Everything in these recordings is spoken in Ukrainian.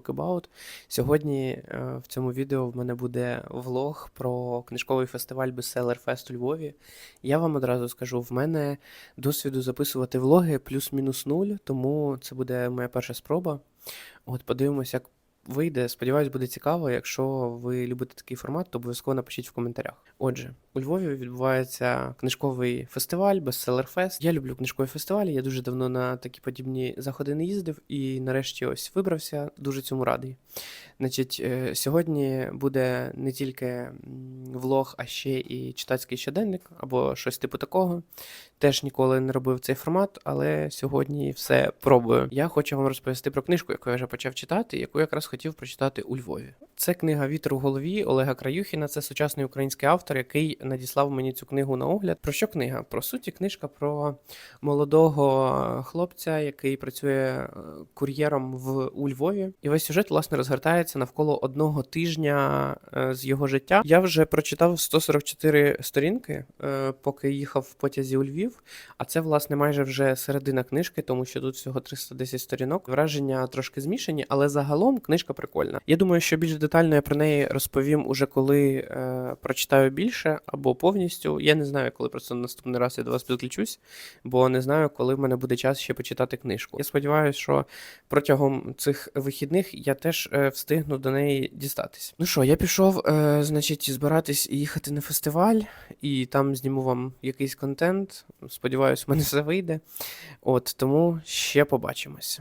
Bookabout. Сьогодні е, в цьому відео в мене буде влог про книжковий фестиваль Bestseller Fest у Львові. Я вам одразу скажу, в мене досвіду записувати влоги плюс-мінус нуль, тому це буде моя перша спроба. От подивимося, як вийде. Сподіваюсь, буде цікаво. Якщо ви любите такий формат, то обов'язково напишіть в коментарях. Отже, у Львові відбувається книжковий фестиваль Fest. Я люблю книжкові фестивалі. Я дуже давно на такі подібні заходи не їздив і нарешті ось вибрався. Дуже цьому радий. Значить, е, сьогодні буде не тільки влог, а ще і читацький щоденник або щось типу такого. Теж ніколи не робив цей формат, але сьогодні все пробую. Я хочу вам розповісти про книжку, яку я вже почав читати, яку якраз хотів прочитати у Львові. Це книга Вітер у голові Олега Краюхіна. Це сучасний український автор, який надіслав мені цю книгу на огляд. Про що книга? Про суті, книжка про молодого хлопця, який працює е, кур'єром в у Львові. І весь сюжет власне розгортається навколо одного тижня е, з його життя. Я вже прочитав 144 сторінки, е, поки їхав в потязі у Львів. А це, власне, майже вже середина книжки, тому що тут всього 310 сторінок. Враження трошки змішані, але загалом книжка прикольна. Я думаю, що більш детально я про неї розповім уже коли е, прочитаю більше або повністю. Я не знаю, коли просто наступний раз я до вас підключусь, бо не знаю, коли в мене буде час ще почитати книжку. Я сподіваюся, що протягом цих вихідних я теж е, встигну до неї дістатись. Ну що, я пішов, е, значить, збиратись і їхати на фестиваль, і там зніму вам якийсь контент. Сподіваюсь, в мене все вийде. От тому ще побачимось.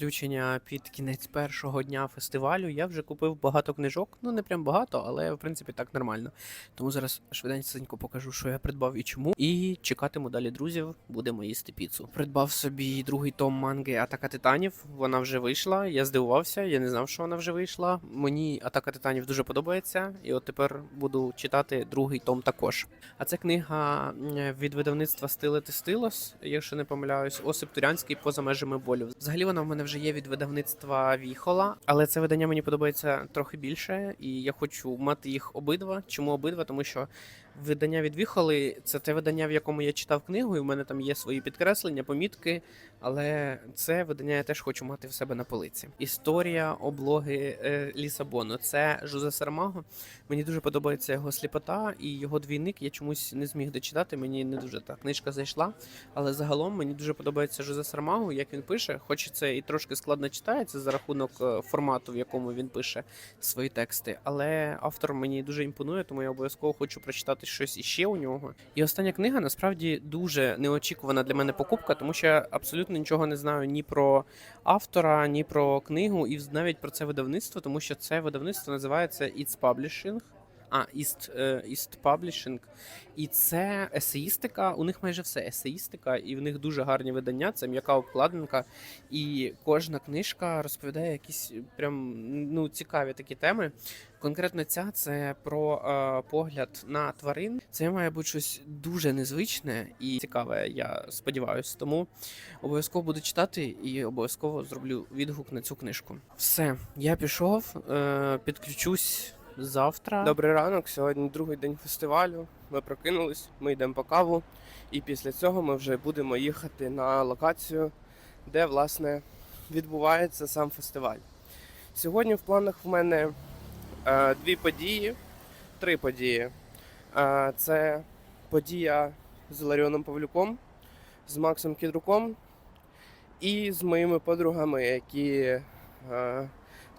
Включення під кінець першого дня фестивалю. Я вже купив багато книжок. Ну не прям багато, але в принципі так нормально. Тому зараз швиденько покажу, що я придбав і чому. І чекатиму далі друзів. Будемо їсти піцу. Придбав собі другий том манги Атака Титанів. Вона вже вийшла. Я здивувався, я не знав, що вона вже вийшла. Мені Атака Титанів дуже подобається, і от тепер буду читати другий том також. А це книга від видавництва Стилет і Стилос, якщо не помиляюсь, Осип Турянський поза межами болю. Взагалі вона в мене вже є від видавництва Віхола, але це видання мені подобається трохи більше, і я хочу мати їх обидва. Чому обидва? Тому що видання від Віхоли це те видання, в якому я читав книгу, і в мене там є свої підкреслення, помітки. Але це видання я теж хочу мати в себе на полиці. Історія облоги е, Лісабону. Це Жозе Сармаго. Мені дуже подобається його сліпота і його двійник. Я чомусь не зміг дочитати. Мені не дуже та книжка зайшла. Але загалом мені дуже подобається Жозе Сармаго, як він пише. Хоч це і трошки складно читається за рахунок е, формату, в якому він пише свої тексти. Але автор мені дуже імпонує, тому я обов'язково хочу прочитати щось іще у нього. І остання книга насправді дуже неочікувана для мене покупка, тому що абсолютно нічого не знаю ні про автора, ні про книгу, і навіть про це видавництво, тому що це видавництво називається It's Publishing. А, е, East Publishing. І це есеїстика. У них майже все есеїстика, і в них дуже гарні видання. Це м'яка обкладинка. І кожна книжка розповідає якісь прям ну, цікаві такі теми. Конкретно ця це про е, погляд на тварин. Це має бути щось дуже незвичне і цікаве, я сподіваюся. Тому обов'язково буду читати і обов'язково зроблю відгук на цю книжку. Все, я пішов, е, підключусь завтра. Добрий ранок. Сьогодні другий день фестивалю. Ми прокинулись, ми йдемо по каву, і після цього ми вже будемо їхати на локацію, де власне відбувається сам фестиваль. Сьогодні в планах в мене е, дві події, три події. Е, це подія з Ларіоном Павлюком, з Максом Кідруком і з моїми подругами, які е,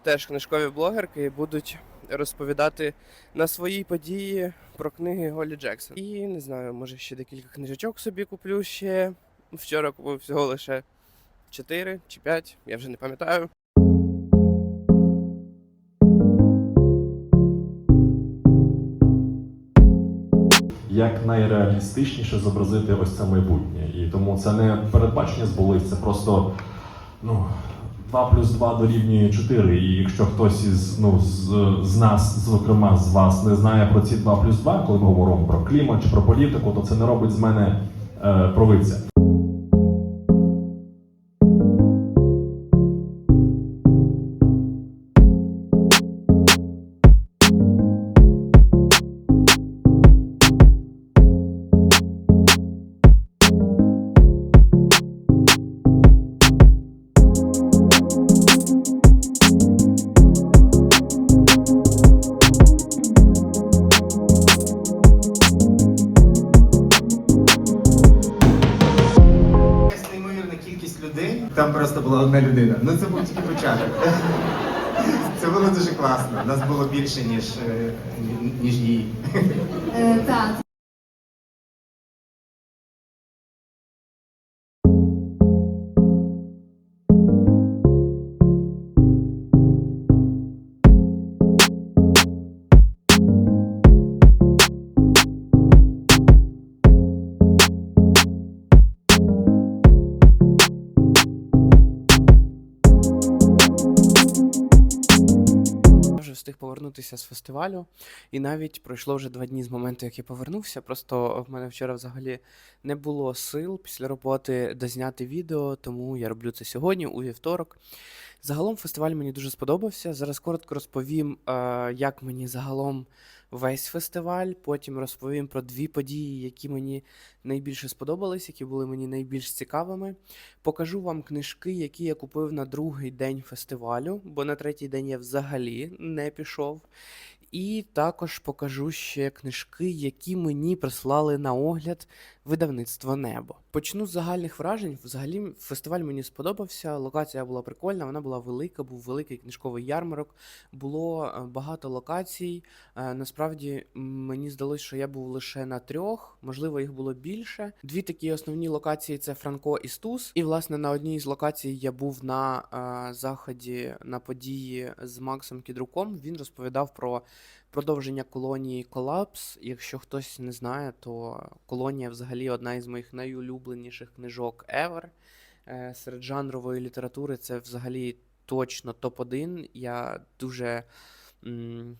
теж книжкові блогерки, будуть розповідати на своїй події про книги Голі Джексон. І не знаю, може ще декілька книжечок собі куплю ще. Вчора купив всього лише 4 чи 5, я вже не пам'ятаю. як найреалістичніше зобразити ось це майбутнє. І тому це не передбачення збулись, це просто ну, 2 плюс 2 дорівнює 4. І якщо хтось із ну, з, з нас, зокрема з вас, не знає про ці 2 плюс 2, коли ми говоримо про клімат чи про політику, то це не робить з мене е, провидця. Повернутися з фестивалю, і навіть пройшло вже два дні з моменту, як я повернувся. Просто в мене вчора взагалі не було сил після роботи дозняти відео, тому я роблю це сьогодні, у вівторок. Загалом фестиваль мені дуже сподобався. Зараз коротко розповім, е, як мені загалом весь фестиваль. Потім розповім про дві події, які мені найбільше сподобались, які були мені найбільш цікавими. Покажу вам книжки, які я купив на другий день фестивалю, бо на третій день я взагалі не пішов. І також покажу ще книжки, які мені прислали на огляд видавництво Небо. Почну з загальних вражень. Взагалі, фестиваль мені сподобався. Локація була прикольна, вона була велика, був великий книжковий ярмарок. Було е, багато локацій. Е, Насправді мені здалося, що я був лише на трьох, можливо, їх було більше. Дві такі основні локації це Франко і Стус. І, власне, на одній з локацій я був на е, заході на події з Максом Кідруком. Він розповідав про продовження колонії Колапс. Якщо хтось не знає, то колонія взагалі одна із моїх найулюбленіших книжок ever. Е, Серед жанрової літератури це взагалі точно топ-1. Я дуже. м,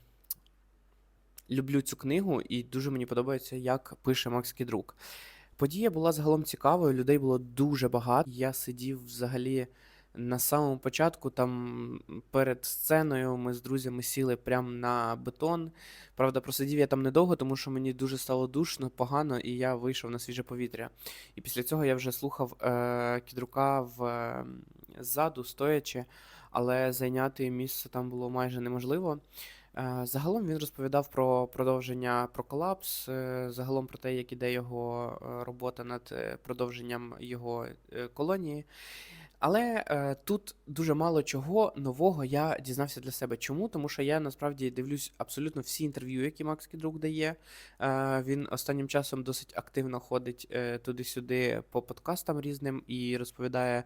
люблю цю книгу, і дуже мені подобається, як пише Макс Кідрук. Подія була загалом цікавою, людей було дуже багато. Я сидів взагалі на самому початку, там перед сценою ми з друзями сіли прямо на бетон. Правда, просидів я там недовго, тому що мені дуже стало душно, погано, і я вийшов на свіже повітря. І після цього я вже слухав е, Кідрука в, е, ззаду, стоячи, але зайняти місце там було майже неможливо. Е, Загалом він розповідав про продовження про колапс, е, загалом про те, як іде його е, робота над е, продовженням його е, колонії. Але е, тут дуже мало чого нового я дізнався для себе. Чому? Тому що я насправді дивлюсь абсолютно всі інтерв'ю, які Макс Кідрук дає. Е, він останнім часом досить активно ходить е, туди-сюди по подкастам різним і розповідає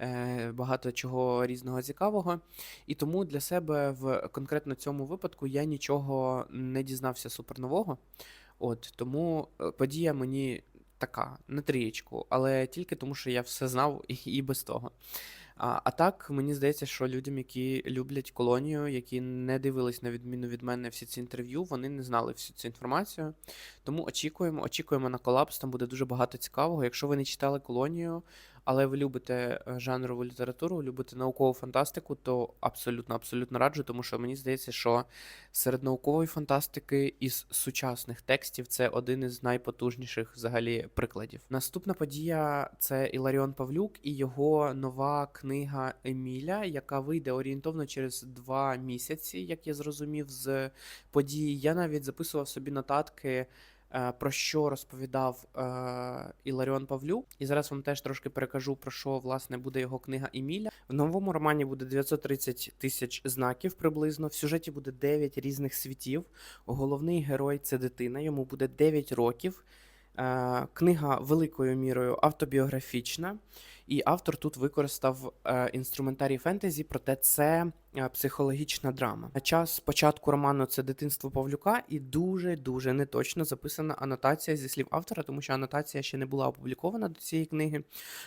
е, багато чого різного цікавого. І тому для себе в конкретно цьому випадку я нічого не дізнався супернового. От тому е, подія мені така, на трієчку, але тільки тому, що я все знав і, і без того. А, а так, мені здається, що людям, які люблять колонію, які не дивились на відміну від мене всі ці інтерв'ю, вони не знали всю цю інформацію. Тому очікуємо, очікуємо на колапс. Там буде дуже багато цікавого. Якщо ви не читали колонію, але ви любите е, жанрову літературу, любите наукову фантастику, то абсолютно, абсолютно раджу, тому що мені здається, що серед наукової фантастики із сучасних текстів це один із найпотужніших взагалі прикладів. Наступна подія це Іларіон Павлюк і його нова книга Еміля, яка вийде орієнтовно через два місяці, як я зрозумів з події. Я навіть записував собі нотатки. Е, Про що розповідав е, Іларіон Павлюк, і зараз вам теж трошки перекажу про що власне буде його книга Еміля. В новому романі буде 930 тисяч знаків приблизно. В сюжеті буде 9 різних світів. Головний герой це дитина, йому буде 9 років. Е, Книга великою мірою автобіографічна, і автор тут використав інструментарій фентезі, проте це психологічна драма. На Час початку роману це дитинство Павлюка, і дуже дуже неточно записана анотація зі слів автора, тому що анотація ще не була опублікована до цієї книги.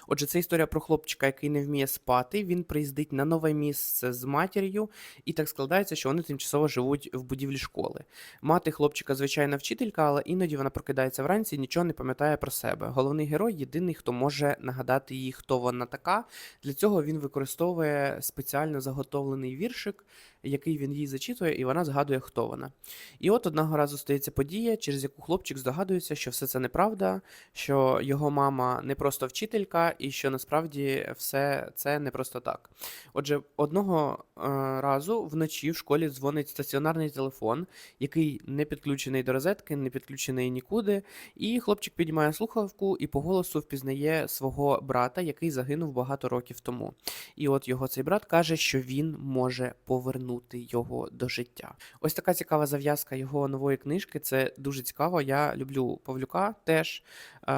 Отже, це історія про хлопчика, який не вміє спати. Він приїздить на нове місце з матір'ю, і так складається, що вони тимчасово живуть в будівлі школи. Мати хлопчика звичайна вчителька, але іноді вона прокидається вранці нічого не пам'ятає про себе. Головний герой єдиний, хто може нагадати їй, хто вона така. Для цього він використовує спеціально заготовлений віршик, який він їй зачитує, і вона згадує, хто вона. І от одного разу стається подія, через яку хлопчик здогадується, що все це неправда, що його мама не просто вчителька, і що насправді все це не просто так. Отже, одного е, разу вночі в школі дзвонить стаціонарний телефон, який не підключений до розетки, не підключений нікуди. І хлопчик піднімає слухавку і по голосу впізнає свого брата, який загинув багато років тому. І от його цей брат каже, що він може повернути його до життя. Ось така цікава зав'язка його нової книжки. Це дуже цікаво. Я люблю Павлюка теж. Е,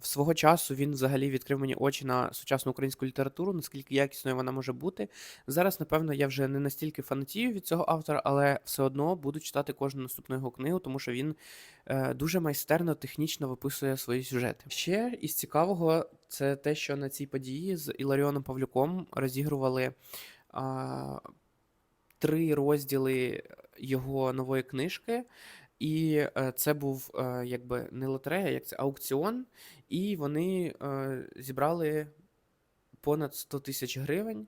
в свого часу він взагалі відкрив мені очі на сучасну українську літературу, наскільки якісною вона може бути. Зараз, напевно, я вже не настільки фанатію від цього автора, але все одно буду читати кожну наступну його книгу, тому що він е, дуже майстерно, технічно виписує свої сюжети. Ще із цікавого, це те, що на цій події з Іларіоном Павлюком розігрували. А, Три розділи його нової книжки, і е, це був е, якби не лотерея, як це аукціон, і вони е, зібрали понад 100 тисяч гривень.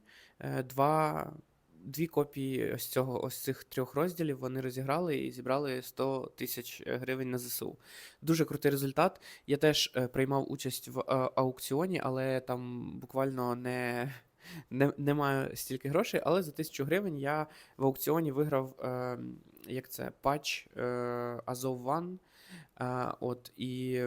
Два, дві копії ось цього ось цих трьох розділів вони розіграли і зібрали 100 тисяч гривень на ЗСУ. Дуже крутий результат. Я теж приймав участь в аукціоні, але там буквально не. Не, не маю стільки грошей, але за тисячу гривень я в аукціоні виграв е, як це, патч е, Azov One. Е, от, і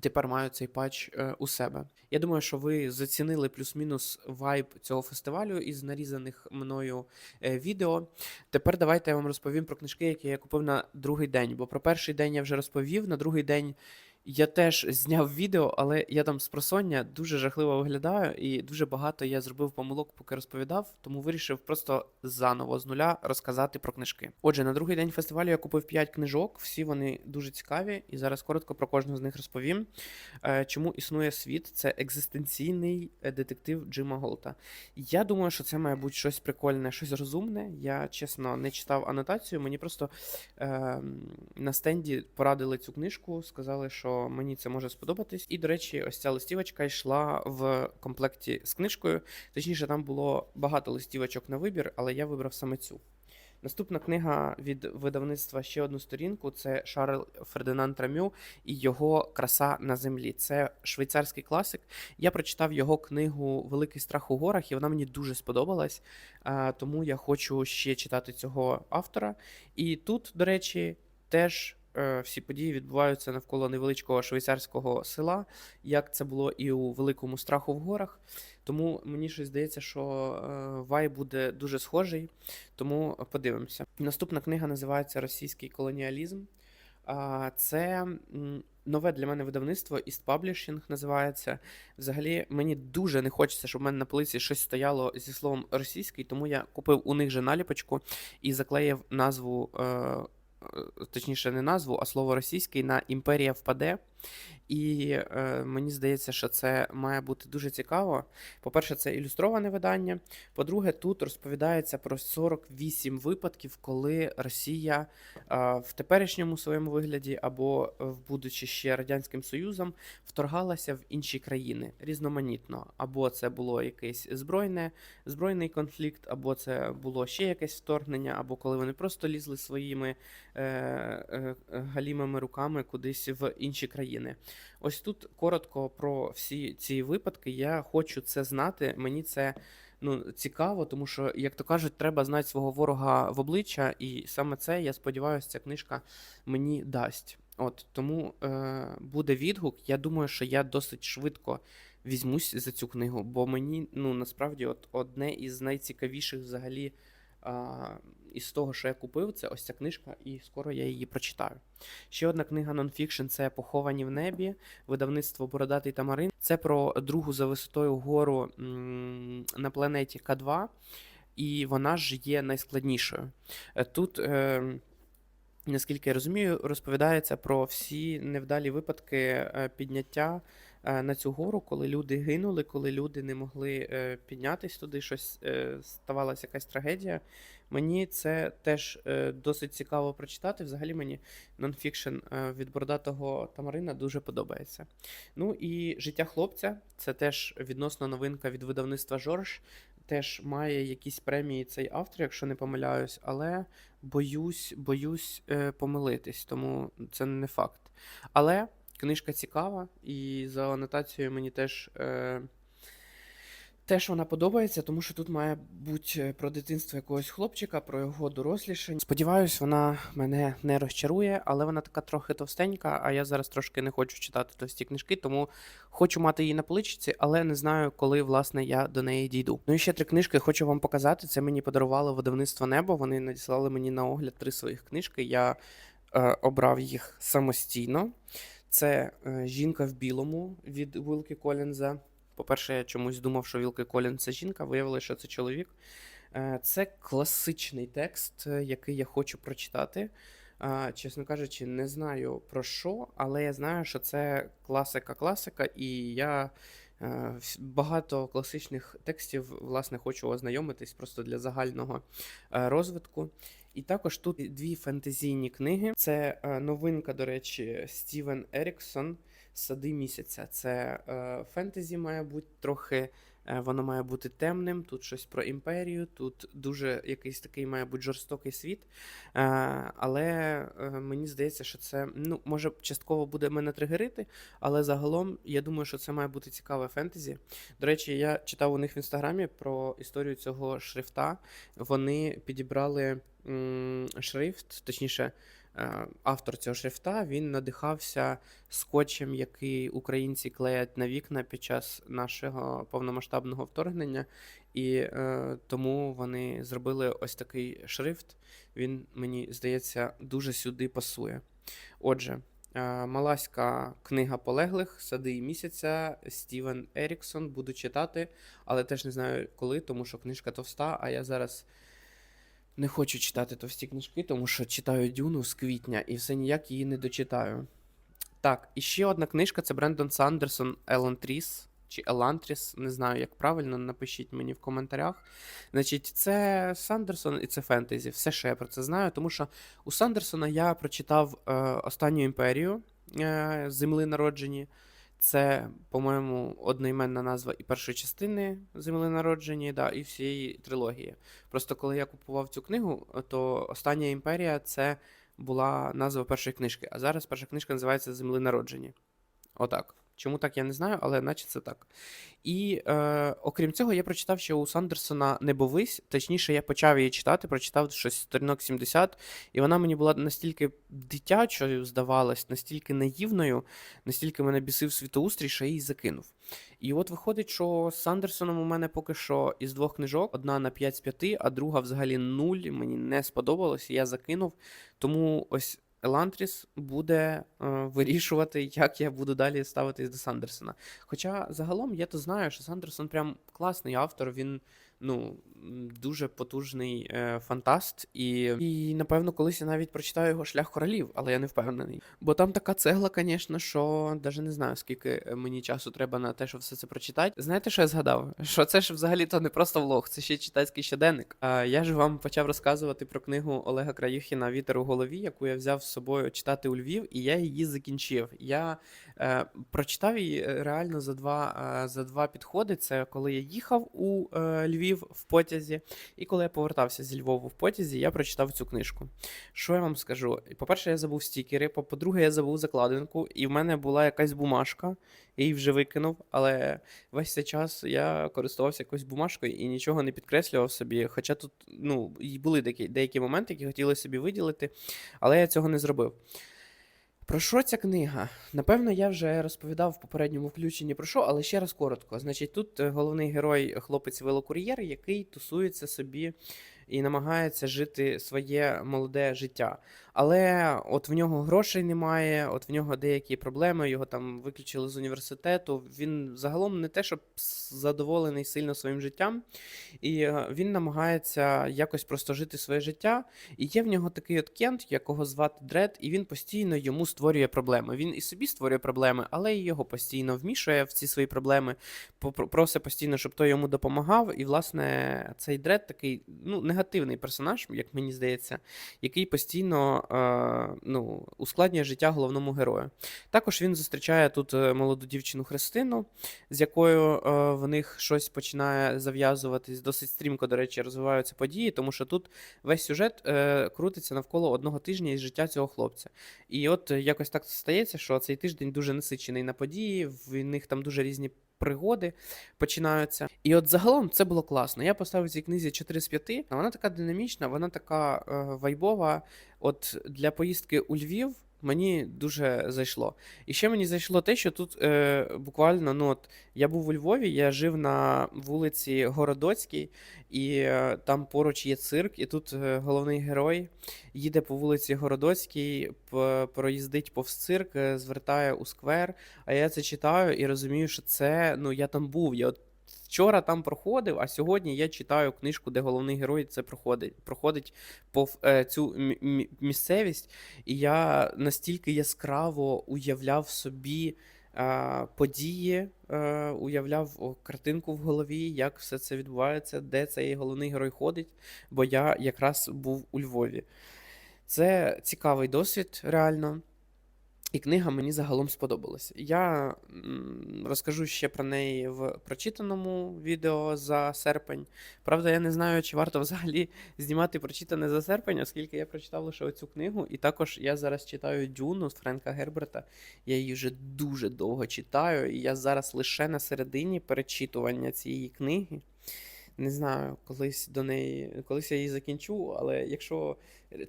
тепер маю цей патч е, у себе. Я думаю, що ви зацінили плюс-мінус вайб цього фестивалю із нарізаних мною е, відео. Тепер давайте я вам розповім про книжки, які я купив на другий день. Бо про перший день я вже розповів, на другий день. Я теж зняв відео, але я там з просоння дуже жахливо виглядаю, і дуже багато я зробив помилок, поки розповідав, тому вирішив просто заново з нуля розказати про книжки. Отже, на другий день фестивалю я купив 5 книжок, всі вони дуже цікаві, і зараз коротко про кожну з них розповім. Е, Чому існує світ? Це екзистенційний е, детектив Джима Голта. Я думаю, що це має бути щось прикольне, щось розумне. Я чесно не читав анотацію, мені просто е, на стенді порадили цю книжку, сказали, що мені це може сподобатись. І, до речі, ось ця листівочка йшла в комплекті з книжкою. Точніше, там було багато листівочок на вибір, але я вибрав саме цю. Наступна книга від видавництва ще одну сторінку це Шарль Фердинанд Рамю і його Краса на землі. Це швейцарський класик. Я прочитав його книгу Великий страх у горах, і вона мені дуже сподобалась. Тому я хочу ще читати цього автора. І тут, до речі, теж всі події відбуваються навколо невеличкого швейцарського села, як це було і у Великому страху в горах. Тому мені щось здається, що е, вай буде дуже схожий, тому подивимося. Наступна книга називається Російський колоніалізм. Це нове для мене видавництво East Publishing називається. Взагалі, мені дуже не хочеться, щоб в мене на полиці щось стояло зі словом російський, тому я купив у них же наліпочку і заклеїв назву. Точніше, не назву, а слово російський на імперія впаде. І е, мені здається, що це має бути дуже цікаво. По-перше, це ілюстроване видання. По-друге, тут розповідається про 48 випадків, коли Росія е, в теперішньому своєму вигляді або в будучи ще Радянським Союзом вторгалася в інші країни різноманітно. Або це було якесь збройне, збройний конфлікт, або це було ще якесь вторгнення, або коли вони просто лізли своїми е, е, е, галімими руками кудись в інші країни. Ось тут коротко про всі ці випадки. Я хочу це знати. Мені це ну, цікаво, тому що, як то кажуть, треба знати свого ворога в обличчя, і саме це, я сподіваюся, ця книжка мені дасть. От тому е, буде відгук. Я думаю, що я досить швидко візьмусь за цю книгу, бо мені ну насправді от одне із найцікавіших взагалі. Із того, що я купив, це ось ця книжка, і скоро я її прочитаю. Ще одна книга нонфікшн це Поховані в небі, видавництво Бородатий Тамарин. Це про другу за висотою гору на планеті К2. і вона ж є найскладнішою. Е, Тут. Е, Наскільки я розумію, розповідається про всі невдалі випадки е, підняття на цю гору, коли люди гинули, коли люди не могли е, піднятись туди, щось е, ставалася якась трагедія. Мені це теж е, досить цікаво прочитати. Взагалі мені нонфікшн е, від бородатого Тамарина дуже подобається. Ну і життя хлопця це теж відносно новинка від видавництва Жорж. Теж має якісь премії цей автор, якщо не помиляюсь, але боюсь, боюсь е, помилитись, тому це не факт. Але книжка цікава, і за анотацією мені теж. Е, Теж вона подобається, тому що тут має бути про дитинство якогось хлопчика, про його дорослішання. Сподіваюсь, вона мене не розчарує, але вона така трохи товстенька, а я зараз трошки не хочу читати товсті книжки, тому хочу мати її на поличці, але не знаю, коли власне я до неї дійду. Ну і ще три книжки хочу вам показати. Це мені подарувало видавництво Небо. Вони надіслали мені на огляд три своїх книжки. Я е, обрав їх самостійно. Це е, Жінка в білому від Вилки Колінза. По-перше, я чомусь думав, що Вілки Колін це жінка, виявилося, що це чоловік. Е, Це класичний текст, е, який я хочу прочитати. Чесно кажучи, не знаю про що, але я знаю, що це класика-класика, і я багато класичних текстів, власне, хочу ознайомитись просто для загального розвитку. І також тут дві фентезійні книги. Це е, новинка, до речі, Стівен Еріксон Сади місяця. Це е, фентезі має бути трохи. Е, Воно має бути темним, тут щось про імперію, тут дуже якийсь такий має бути жорстокий світ. Е, але е, мені здається, що це ну, може частково буде мене тригерити, але загалом я думаю, що це має бути цікаве фентезі. До речі, я читав у них в інстаграмі про історію цього шрифта. Вони підібрали шрифт, точніше, автор цього шрифта він надихався скотчем, який українці клеять на вікна під час нашого повномасштабного вторгнення. І е, тому вони зробили ось такий шрифт. Він, мені здається, дуже сюди пасує. Отже, е, маласька книга полеглих, сади і місяця, Стівен Еріксон. Буду читати, але теж не знаю коли, тому що книжка товста, а я зараз. Не хочу читати товсті книжки, тому що читаю Дюну з квітня і все ніяк її не дочитаю. Так, і ще одна книжка це Брендон Сандерсон Елантріс чи Елантріс, не знаю, як правильно, напишіть мені в коментарях. Значить, це Сандерсон і це фентезі. Все, що я про це знаю, тому що у Сандерсона я прочитав е, Останню імперію е, Земли народжені. Це, по-моєму, одноіменна назва і першої частини Земли народжені, да, і всієї трилогії. Просто коли я купував цю книгу, то Остання імперія це була назва першої книжки, а зараз перша книжка називається Земли народжені. Отак. Чому так, я не знаю, але наче це так. І е, окрім цього, я прочитав ще у Сандерсона Небовись. Точніше, я почав її читати, прочитав щось сторінок 70, і вона мені була настільки дитячою, здавалась, настільки наївною, настільки мене бісив світоустрій, що я її закинув. І от виходить, що з Сандерсоном у мене поки що із двох книжок: одна на 5 з 5, а друга взагалі 0. Мені не сподобалось, і я закинув. Тому ось Елантріс буде е, вирішувати, як я буду далі ставитись до Сандерсона. Хоча загалом я то знаю, що Сандерсон прям класний автор, він ну, дуже потужний е, фантаст, і, і напевно колись я навіть прочитаю його шлях королів, але я не впевнений. Бо там така цегла, звісно, що навіть не знаю, скільки е, мені часу треба на те, щоб все це прочитати. Знаєте, що я згадав? Що це ж взагалі то не просто влог, це ще читацький щоденник. А я ж вам почав розказувати про книгу Олега Краюхіна Вітер у голові, яку я взяв з собою читати у Львів, і я її закінчив. Я е, прочитав її е, реально за два, е, за два підходи. Це коли я їхав у е, Львів в потязі, і коли я повертався зі Львову в потязі, я прочитав цю книжку. Що я вам скажу? По-перше, я забув стікери, по- по-друге, я забув закладинку, і в мене була якась бумажка, я її вже викинув, але весь цей час я користувався якоюсь бумажкою і нічого не підкреслював собі. Хоча тут ну, і були деякі, деякі моменти, які хотіли собі виділити, але я цього не зробив. Про що ця книга? Напевно, я вже розповідав в попередньому включенні про що, але ще раз коротко. Значить, тут е, головний герой хлопець велокур'єр, який тусується собі і намагається жити своє молоде життя. Але от в нього грошей немає, от в нього деякі проблеми, його там виключили з університету. Він загалом не те, щоб задоволений сильно своїм життям, і е, він намагається якось просто жити своє життя. І є в нього такий от кент, якого звати Дред, і він постійно йому створює проблеми. Він і собі створює проблеми, але і його постійно вмішує в ці свої проблеми, просить постійно, щоб той йому допомагав. І, власне, цей Дред такий ну, негативний персонаж, як мені здається, який постійно е, ну, ускладнює життя головному герою. Також він зустрічає тут е, молоду дівчину Христину, з якою е, в них щось починає зав'язуватись. Досить стрімко, до речі, розвиваються події, тому що тут весь сюжет е, крутиться навколо одного тижня із життя цього хлопця. І от якось так стається, що цей тиждень дуже насичений на події, в них там дуже різні. Пригоди починаються. І от загалом це було класно. Я поставив цій книзі 4 з 5. Вона така динамічна, вона така е, вайбова. От для поїздки у Львів мені дуже зайшло. І ще мені зайшло те, що тут е, буквально, ну от я був у Львові, я жив на вулиці Городоцькій, і е, там поруч є цирк, і тут е, головний герой їде по вулиці Городоцькій, проїздить повз цирк, е, звертає у сквер. А я це читаю і розумію, що це ну я там був. Я от вчора там проходив, а сьогодні я читаю книжку, де головний герой це проходить, проходить по цю мі- мі- місцевість, і я настільки яскраво уявляв собі. е, Події е, уявляв картинку в голові, як все це відбувається, де цей головний герой ходить, бо я якраз був у Львові. Це цікавий досвід, реально. І книга мені загалом сподобалась. Я розкажу ще про неї в прочитаному відео за серпень. Правда, я не знаю, чи варто взагалі знімати прочитане за серпень, оскільки я прочитав лише оцю книгу. І також я зараз читаю Дюну з Френка Герберта. Я її вже дуже довго читаю, і я зараз лише на середині перечитування цієї книги. Не знаю, колись до неї, колись я її закінчу, але якщо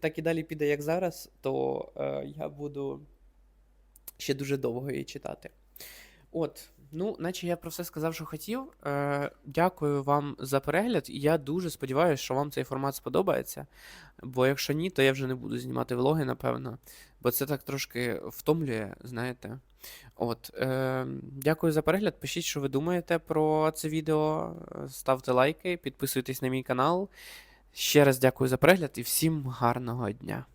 так і далі піде, як зараз, то е, я буду ще дуже довго її читати. От, ну, наче я про все сказав, що хотів. Е, дякую вам за перегляд. Я дуже сподіваюся, що вам цей формат сподобається. Бо якщо ні, то я вже не буду знімати влоги, напевно. Бо це так трошки втомлює, знаєте. От, е, дякую за перегляд. Пишіть, що ви думаєте про це відео. Ставте лайки, підписуйтесь на мій канал. Ще раз дякую за перегляд і всім гарного дня.